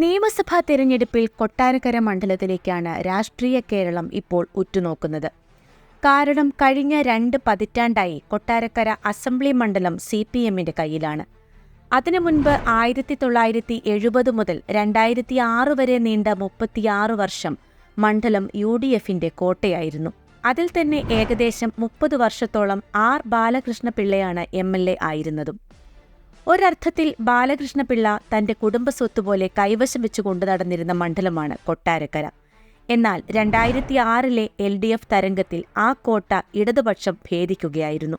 നിയമസഭാ തെരഞ്ഞെടുപ്പിൽ കൊട്ടാരക്കര മണ്ഡലത്തിലേക്കാണ് രാഷ്ട്രീയ കേരളം ഇപ്പോൾ ഉറ്റുനോക്കുന്നത്. കാരണം കഴിഞ്ഞ രണ്ട് പതിറ്റാണ്ടായി കൊട്ടാരക്കര അസംബ്ലി മണ്ഡലം സി പി എമ്മിന്റെ കയ്യിലാണ്. അതിനു മുൻപ് ആയിരത്തി തൊള്ളായിരത്തി എഴുപത് മുതൽ രണ്ടായിരത്തി ആറ് വരെ നീണ്ട മുപ്പത്തിയാറ് വർഷം മണ്ഡലം യു ഡി എഫിന്റെ കോട്ടയായിരുന്നു. അതിൽ തന്നെ ഏകദേശം മുപ്പത് വർഷത്തോളം ആർ ബാലകൃഷ്ണപിള്ളയാണ് എം എൽ എ ആയിരുന്നതും. ഒരർത്ഥത്തിൽ ബാലകൃഷ്ണപിള്ള തന്റെ കുടുംബസ്വത്ത് പോലെ കൈവശം വെച്ചു കൊണ്ടു നടന്നിരുന്ന മണ്ഡലമാണ് കൊട്ടാരക്കര. എന്നാൽ രണ്ടായിരത്തി ആറിലെ എൽ ഡി എഫ് തരംഗത്തിൽ ആ കോട്ട ഇടതുപക്ഷം ഭേദിക്കുകയായിരുന്നു.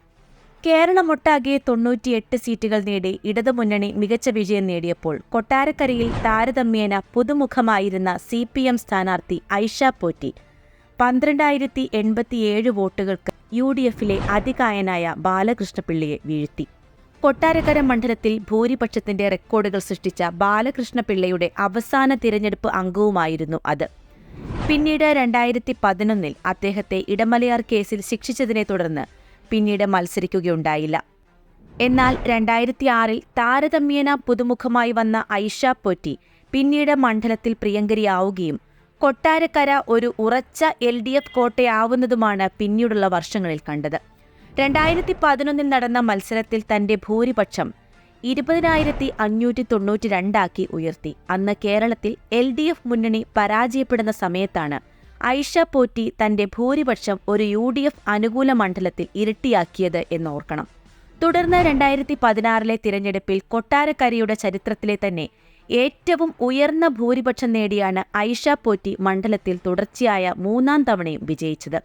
കേരളമൊട്ടാകെ തൊണ്ണൂറ്റിയെട്ട് സീറ്റുകൾ നേടി ഇടതുമുന്നണി മികച്ച വിജയം നേടിയപ്പോൾ കൊട്ടാരക്കരയിൽ താരതമ്യേന പുതുമുഖമായിരുന്ന സി പി എം സ്ഥാനാർത്ഥി ഐഷ പോറ്റി പന്ത്രണ്ടായിരത്തി എൺപത്തിയേഴ് വോട്ടുകൾക്ക് യു ഡി എഫിലെ അതികായനായ ബാലകൃഷ്ണപിള്ളിയെ വീഴ്ത്തി. കൊട്ടാരക്കര മണ്ഡലത്തിൽ ഭൂരിപക്ഷത്തിന്റെ റെക്കോർഡുകൾ സൃഷ്ടിച്ച ബാലകൃഷ്ണപിള്ളയുടെ അവസാന തിരഞ്ഞെടുപ്പ് അംഗവുമായിരുന്നു അത്. പിന്നീട് രണ്ടായിരത്തി പതിനൊന്നിൽ അദ്ദേഹത്തെ ഇടമലയാർ കേസിൽ ശിക്ഷിച്ചതിനെ തുടർന്ന് പിന്നീട് മത്സരിക്കുകയുണ്ടായില്ല. എന്നാൽ രണ്ടായിരത്തി ആറിൽ താരതമ്യേന പുതുമുഖമായി വന്ന ഐഷ പൊറ്റി പിന്നീട് മണ്ഡലത്തിൽ പ്രിയങ്കരിയാവുകയും കൊട്ടാരക്കര ഒരു ഉറച്ച എൽ ഡി എഫ് കോട്ടയാവുന്നതുമാണ് പിന്നീടുള്ള വർഷങ്ങളിൽ കണ്ടത്. രണ്ടായിരത്തി പതിനൊന്നിൽ നടന്ന മത്സരത്തിൽ തന്റെ ഭൂരിപക്ഷം ഇരുപതിനായിരത്തി അഞ്ഞൂറ്റി തൊണ്ണൂറ്റി രണ്ടാക്കി ഉയർത്തി. അന്ന് കേരളത്തിൽ എൽ ഡി എഫ് മുന്നണി പരാജയപ്പെടുന്ന സമയത്താണ് ഐഷ പോറ്റി തന്റെ ഭൂരിപക്ഷം ഒരു യു ഡി എഫ് അനുകൂല മണ്ഡലത്തിൽ ഇരട്ടിയാക്കിയത് എന്നോർക്കണം. തുടർന്ന് രണ്ടായിരത്തി പതിനാറിലെ തിരഞ്ഞെടുപ്പിൽ കൊട്ടാരക്കരയുടെ ചരിത്രത്തിലെ തന്നെ ഏറ്റവും ഉയർന്ന ഭൂരിപക്ഷം നേടിയാണ് ഐഷ പോറ്റി മണ്ഡലത്തിൽ തുടർച്ചയായ മൂന്നാം തവണയും വിജയിച്ചത്.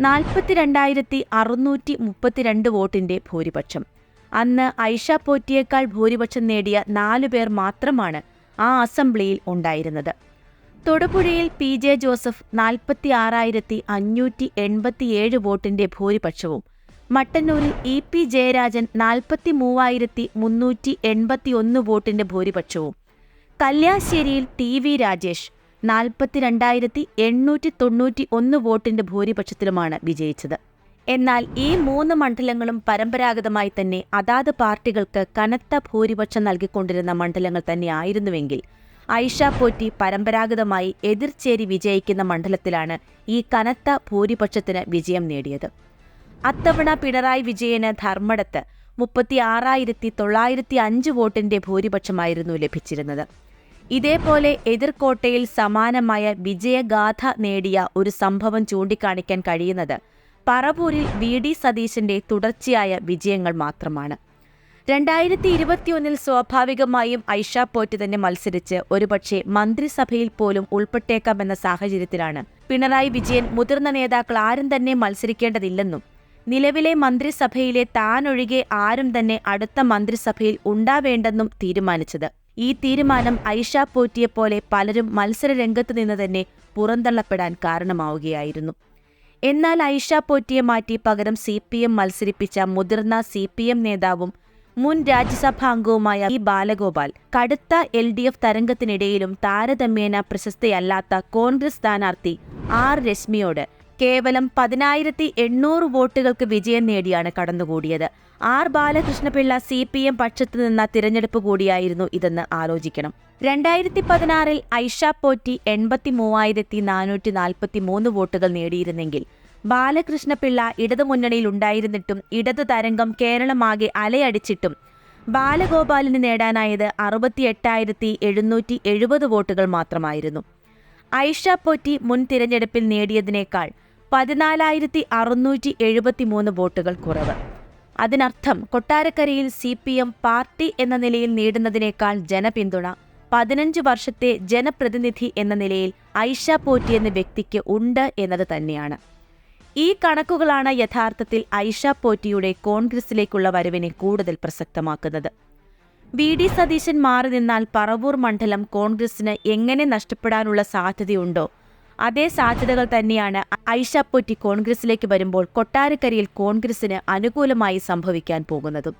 നാൽപ്പത്തിരണ്ടായിരത്തി അറുന്നൂറ്റി മുപ്പത്തിരണ്ട് വോട്ടിന്റെ ഭൂരിപക്ഷം. അന്ന് ഐഷ പോറ്റിയേക്കാൾ ഭൂരിപക്ഷം നേടിയ നാലു പേർ മാത്രമാണ് ആ അസംബ്ലിയിൽ ഉണ്ടായിരുന്നത്. തൊടുപുഴയിൽ പി ജെ ജോസഫ് നാൽപ്പത്തി ആറായിരത്തി അഞ്ഞൂറ്റി എൺപത്തിയേഴ് വോട്ടിന്റെ ഭൂരിപക്ഷവും മട്ടന്നൂരിൽ ഇ പി ജയരാജൻ നാൽപ്പത്തി മൂവായിരത്തി മുന്നൂറ്റി എൺപത്തിയൊന്ന് വോട്ടിന്റെ ഭൂരിപക്ഷവും കല്യാശ്ശേരിയിൽ ടി വി രാജേഷ് നാൽപ്പത്തിരണ്ടായിരത്തി എണ്ണൂറ്റി തൊണ്ണൂറ്റി ഒന്ന് വോട്ടിന്റെ ഭൂരിപക്ഷത്തിലുമാണ് വിജയിച്ചത്. എന്നാൽ ഈ മൂന്ന് മണ്ഡലങ്ങളും പരമ്പരാഗതമായി തന്നെ അതാത് പാർട്ടികൾക്ക് കനത്ത ഭൂരിപക്ഷം നൽകിക്കൊണ്ടിരുന്ന മണ്ഡലങ്ങൾ തന്നെയായിരുന്നുവെങ്കിൽ ഐഷ പോറ്റി പരമ്പരാഗതമായി എതിർചേരി വിജയിക്കുന്ന മണ്ഡലത്തിലാണ് ഈ കനത്ത ഭൂരിപക്ഷത്തിന് വിജയം നേടിയത്. അത്തവണ പിണറായി വിജയന് ധർമ്മടത്ത് മുപ്പത്തി ആറായിരത്തി തൊള്ളായിരത്തി അഞ്ച് വോട്ടിന്റെ ഭൂരിപക്ഷമായിരുന്നു ലഭിച്ചിരുന്നത്. ഇതേപോലെ എതിർകോട്ടയിൽ സമാനമായ വിജയഗാഥ നേടിയ ഒരു സംഭവം ചൂണ്ടിക്കാണിക്കാൻ കഴിയുന്നത് പറവൂരിൽ വി ഡി സതീശന്റെ തുടർച്ചയായ വിജയങ്ങൾ മാത്രമാണ്. രണ്ടായിരത്തി ഇരുപത്തിയൊന്നിൽ സ്വാഭാവികമായും ഐഷ പോറ്റ് തന്നെ മത്സരിച്ച് ഒരുപക്ഷെ മന്ത്രിസഭയിൽ പോലും ഉൾപ്പെട്ടേക്കാമെന്ന സാഹചര്യത്തിലാണ്. പിണറായി വിജയൻ മുതിർന്ന നേതാക്കൾ ആരും തന്നെ മത്സരിക്കേണ്ടതില്ലെന്നും നിലവിലെ മന്ത്രിസഭയിലെ താനൊഴികെ ആരും തന്നെ അടുത്ത മന്ത്രിസഭയിൽ ഉണ്ടാവേണ്ടെന്നും തീരുമാനിച്ചത്. ഈ തീരുമാനം ഐഷ പോറ്റിയെ പോലെ പലരും മത്സര രംഗത്ത് നിന്ന് തന്നെ പുറന്തള്ളപ്പെടാൻ കാരണമാവുകയായിരുന്നു. എന്നാൽ ഐഷ പോറ്റിയെ മാറ്റി പകരം സി പി എം മത്സരിപ്പിച്ച മുതിർന്ന സി പി എം നേതാവും മുൻ രാജ്യസഭാ അംഗവുമായ ഇ ബാലഗോപാൽ കടുത്ത എൽ ഡി എഫ് തരംഗത്തിനിടയിലും താരതമ്യേന പ്രശസ്തയല്ലാത്ത കോൺഗ്രസ് സ്ഥാനാർത്ഥി ആർ രശ്മിയോട് കേവലം പതിനായിരത്തി എണ്ണൂറ് വോട്ടുകൾക്ക് വിജയം നേടിയാണ് കടന്നുകൂടിയത്. R Balakrishna Pillai C P M പക്ഷത്തു നിന്ന തിരഞ്ഞെടുപ്പ് കൂടിയായിരുന്നു ഇതെന്ന് ആലോചിക്കണം. രണ്ടായിരത്തി പതിനാറിൽ ഐഷ പോറ്റി എൺപത്തി മൂവായിരത്തി നാനൂറ്റി നാൽപ്പത്തി മൂന്ന് വോട്ടുകൾ നേടിയിരുന്നെങ്കിൽ ബാലകൃഷ്ണപിള്ള ഇടതുമുന്നണിയിൽ ഉണ്ടായിരുന്നിട്ടും ഇടതു തരംഗം കേരളമാകെ അലയടിച്ചിട്ടും ബാലഗോപാലിന് നേടാനായത് അറുപത്തി എട്ടായിരത്തി എഴുന്നൂറ്റി എഴുപത് വോട്ടുകൾ മാത്രമായിരുന്നു ഐഷ പോറ്റി മുൻ തിരഞ്ഞെടുപ്പിൽ നേടിയതിനേക്കാൾ പതിനാലായിരത്തി അറുന്നൂറ്റി എഴുപത്തി മൂന്ന് വോട്ടുകൾ കുറവ്. അതിനർത്ഥം കൊട്ടാരക്കരയിൽ സി പി എം പാർട്ടി എന്ന നിലയിൽ നേടുന്നതിനേക്കാൾ ജനപിന്തുണ പതിനഞ്ച് വർഷത്തെ ജനപ്രതിനിധി എന്ന നിലയിൽ ഐഷ പോറ്റി എന്ന വ്യക്തിക്ക് ഉണ്ട് എന്നത് തന്നെയാണ്. ഈ കണക്കുകളാണ് യഥാർത്ഥത്തിൽ ഐഷ പോറ്റിയുടെ കോൺഗ്രസിലേക്കുള്ള വരവിനെ കൂടുതൽ പ്രസക്തമാക്കുന്നത്. വി ഡി സതീശൻ മാറി നിന്നാൽ പറവൂർ മണ്ഡലം കോൺഗ്രസിന് എങ്ങനെ നഷ്ടപ്പെടാനുള്ള സാധ്യതയുണ്ടോ അതേ സാധ്യതകൾ തന്നെയാണ് ഐഷ പൊറ്റി കോൺഗ്രസിലേക്ക് വരുമ്പോൾ കൊട്ടാരക്കരയിൽ കോൺഗ്രസിന് അനുകൂലമായി സംഭവിക്കാൻ പോകുന്നതും.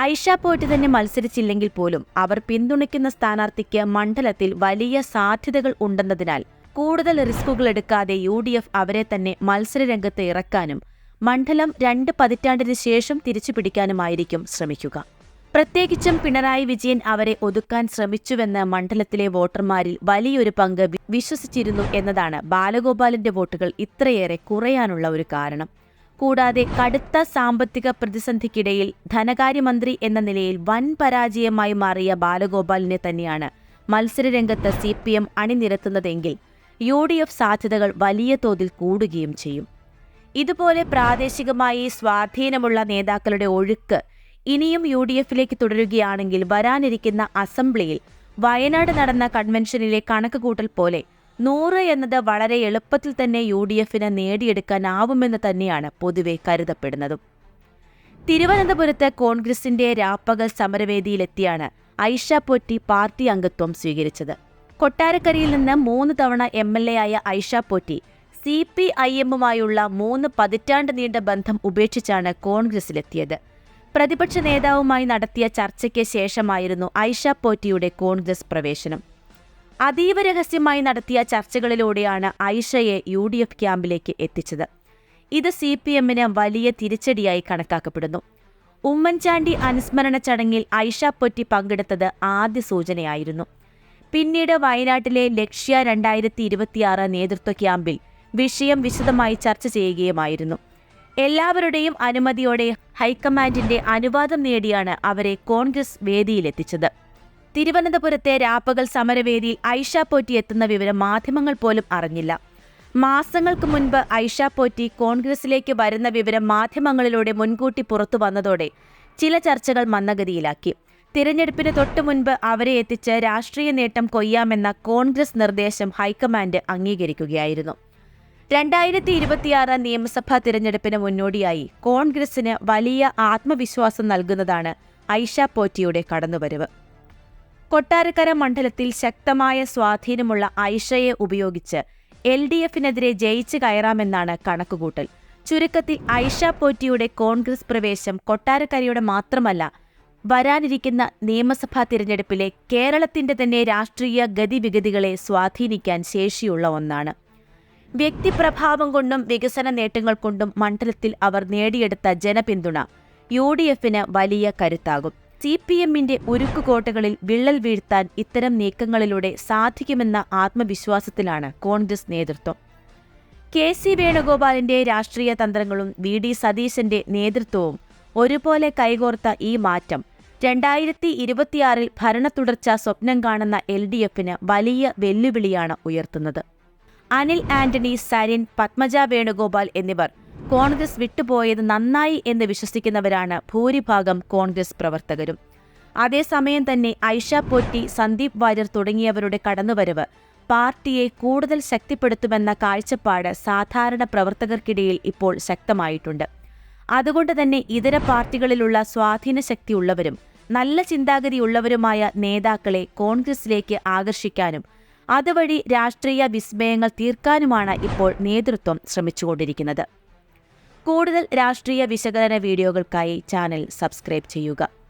ഐഷ പോറ്റി തന്നെ മത്സരിച്ചില്ലെങ്കിൽ പോലും അവർ പിന്തുണയ്ക്കുന്ന സ്ഥാനാർത്ഥിക്ക് മണ്ഡലത്തിൽ വലിയ സാധ്യതകൾ ഉണ്ടെന്നതിനാൽ കൂടുതൽ റിസ്കുകൾ എടുക്കാതെ യു ഡി എഫ് അവരെ തന്നെ മത്സരരംഗത്ത് ഇറക്കാനും മണ്ഡലം രണ്ട് പതിറ്റാണ്ടിന് ശേഷം തിരിച്ചുപിടിക്കാനുമായിരിക്കും ശ്രമിക്കുക. പ്രത്യേകിച്ചും പിണറായി വിജയൻ അവരെ ഒതുക്കാൻ ശ്രമിച്ചുവെന്ന് മണ്ഡലത്തിലെ വോട്ടർമാരിൽ വലിയൊരു പങ്ക് വിശ്വസിച്ചിരുന്നു എന്നതാണ് ബാലഗോപാലിന്റെ വോട്ടുകൾ ഇത്രയേറെ കുറയാനുള്ള ഒരു കാരണം. കൂടാതെ കടുത്ത സാമ്പത്തിക പ്രതിസന്ധിക്കിടയിൽ ധനകാര്യമന്ത്രി എന്ന നിലയിൽ വൻ പരാജയമായി മാറിയ ബാലഗോപാലിനെ തന്നെയാണ് മത്സരരംഗത്ത് സി പി എം അണിനിരത്തുന്നതെങ്കിൽ യു ഡി എഫ് സാധ്യതകൾ വലിയ തോതിൽ കൂടുകയും ചെയ്യും. ഇതുപോലെ പ്രാദേശികമായി സ്വാധീനമുള്ള നേതാക്കളുടെ ഒഴുക്ക് ഇനിയും യു ഡി എഫിലേക്ക് തുടരുകയാണെങ്കിൽ വരാനിരിക്കുന്ന അസംബ്ലിയിൽ വയനാട് നടന്ന കൺവെൻഷനിലെ കണക്കുകൂട്ടൽ പോലെ നൂറ് എന്നത് വളരെ എളുപ്പത്തിൽ തന്നെ യു ഡി എഫിന് നേടിയെടുക്കാനാവുമെന്ന് തന്നെയാണ് പൊതുവെ കരുതപ്പെടുന്നതും. തിരുവനന്തപുരത്ത് കോൺഗ്രസിന്റെ രാപ്പകൽ സമരവേദിയിലെത്തിയാണ് ഐഷ പൊറ്റി പാർട്ടി അംഗത്വം സ്വീകരിച്ചത്. കൊട്ടാരക്കരയിൽ നിന്ന് മൂന്ന് തവണ എം എൽ എ ആയ Aisha Potty C P I എമ്മുമായുള്ള മൂന്ന് പതിറ്റാണ്ട് നീണ്ട ബന്ധം ഉപേക്ഷിച്ചാണ് കോൺഗ്രസിലെത്തിയത്. പ്രതിപക്ഷ നേതാവുമായി നടത്തിയ ചർച്ചയ്ക്ക് ശേഷമായിരുന്നു ഐഷ പോറ്റിയുടെ കോൺഗ്രസ് പ്രവേശനം. അതീവ രഹസ്യമായി നടത്തിയ ചർച്ചകളിലൂടെയാണ് ഐഷയെ യു ഡി എഫ് ക്യാമ്പിലേക്ക് എത്തിച്ചത്. ഇത് സി പി എമ്മിന് വലിയ തിരിച്ചടിയായി കണക്കാക്കപ്പെടുന്നു. ഉമ്മൻചാണ്ടി അനുസ്മരണ ചടങ്ങിൽ ഐഷ പൊറ്റി പങ്കെടുത്തത് ആദ്യ സൂചനയായിരുന്നു. പിന്നീട് വയനാട്ടിലെ ലക്ഷ്യ രണ്ടായിരത്തി ഇരുപത്തിയാറ് നേതൃത്വ ക്യാമ്പിൽ വിഷയം വിശദമായി ചർച്ച ചെയ്യുകയുമായിരുന്നു. എല്ലാവരുടെയും അനുമതിയോടെ ഹൈക്കമാൻഡിന്റെ അനുവാദം നേടിയാണ് അവരെ കോൺഗ്രസ് വേദിയിലെത്തിച്ചത്. തിരുവനന്തപുരത്തെ രാപ്പകൽ സമരവേദിയിൽ ഐഷ പോറ്റി എത്തുന്ന വിവരം മാധ്യമങ്ങൾ പോലും അറിഞ്ഞില്ല. മാസങ്ങൾക്ക് മുൻപ് ഐഷ പോറ്റി കോൺഗ്രസിലേക്ക് വരുന്ന വിവരം മാധ്യമങ്ങളിലൂടെ മുൻകൂട്ടി പുറത്തു വന്നതോടെ ചില ചർച്ചകൾ മന്ദഗതിയിലാക്കി. തിരഞ്ഞെടുപ്പിന് തൊട്ടു മുൻപ് അവരെ എത്തിച്ച് രാഷ്ട്രീയ നേട്ടം കൊയ്യാമെന്ന കോൺഗ്രസ് നിർദ്ദേശം ഹൈക്കമാൻഡ് അംഗീകരിക്കുകയായിരുന്നു. രണ്ടായിരത്തി ഇരുപത്തിയാറ് നിയമസഭാ തിരഞ്ഞെടുപ്പിന് മുന്നോടിയായി കോൺഗ്രസിന് വലിയ ആത്മവിശ്വാസം നൽകുന്നതാണ് ഐഷ പോറ്റിയുടെ കടന്നുവരവ്. കൊട്ടാരക്കര മണ്ഡലത്തിൽ ശക്തമായ സ്വാധീനമുള്ള ഐഷയെ ഉപയോഗിച്ച് എൽ ഡി എഫിനെതിരെ ജയിച്ചു കയറാമെന്നാണ് കണക്കുകൂട്ടൽ. ചുരുക്കത്തിൽ ഐഷ പോറ്റിയുടെ കോൺഗ്രസ് പ്രവേശം കൊട്ടാരക്കരയുടെ മാത്രമല്ല വരാനിരിക്കുന്ന നിയമസഭാ തിരഞ്ഞെടുപ്പിലെ കേരളത്തിന്റെ തന്നെ രാഷ്ട്രീയ ഗതിവിഗതികളെ സ്വാധീനിക്കാൻ ശേഷിയുള്ള ഒന്നാണ്. വ്യക്തിപ്രഭാവം കൊണ്ടും വികസന നേട്ടങ്ങൾ കൊണ്ടും മണ്ഡലത്തിൽ അവർ നേടിയെടുത്ത ജനപിന്തുണ യു ഡി എഫിന് വലിയ കരുത്താകും. സി പി എമ്മിന്റെ ഉരുക്കുകോട്ടകളിൽ വിള്ളൽ വീഴ്ത്താൻ ഇത്തരം നീക്കങ്ങളിലൂടെ സാധിക്കുമെന്ന ആത്മവിശ്വാസത്തിലാണ് കോൺഗ്രസ് നേതൃത്വം. കെ സി വേണുഗോപാലിന്റെ രാഷ്ട്രീയ തന്ത്രങ്ങളും വി ഡി സതീശന്റെ നേതൃത്വവും ഒരുപോലെ കൈകോർത്ത ഈ മാറ്റം രണ്ടായിരത്തി ഇരുപത്തിയാറിൽ ഭരണത്തുടർച്ച സ്വപ്നം കാണുന്ന എൽ ഡി എഫിന് വലിയ വെല്ലുവിളിയാണ് ഉയർത്തുന്നത്. അനിൽ ആന്റണി സരിൻ പത്മജ വേണുഗോപാൽ എന്നിവർ. കോൺഗ്രസ് വിട്ടുപോയത് നന്നായി എന്ന് വിശ്വസിക്കുന്നവരാണ് ഭൂരിഭാഗം കോൺഗ്രസ് പ്രവർത്തകരും. അതേസമയം തന്നെ ഐഷ പൊറ്റി സന്ദീപ് വാര്യർ തുടങ്ങിയവരുടെ കടന്നുവരവ് പാർട്ടിയെ കൂടുതൽ ശക്തിപ്പെടുത്തുമെന്ന കാഴ്ചപ്പാട് സാധാരണ പ്രവർത്തകർക്കിടയിൽ ഇപ്പോൾ ശക്തമായിട്ടുണ്ട്. അതുകൊണ്ട് തന്നെ ഇതര പാർട്ടികളിലുള്ള സ്വാധീന ശക്തിയുള്ളവരും നല്ല ചിന്താഗതിയുള്ളവരുമായ നേതാക്കളെ കോൺഗ്രസിലേക്ക് ആകർഷിക്കാനും അതുവഴി രാഷ്ട്രീയ വിസ്മയങ്ങൾ തീർക്കാനുമാണ് ഇപ്പോൾ നേതൃത്വം ശ്രമിച്ചുകൊണ്ടിരിക്കുന്നത്. കൂടുതൽ രാഷ്ട്രീയ വിശകലന വീഡിയോകൾക്കായി ചാനൽ സബ്സ്ക്രൈബ് ചെയ്യുക.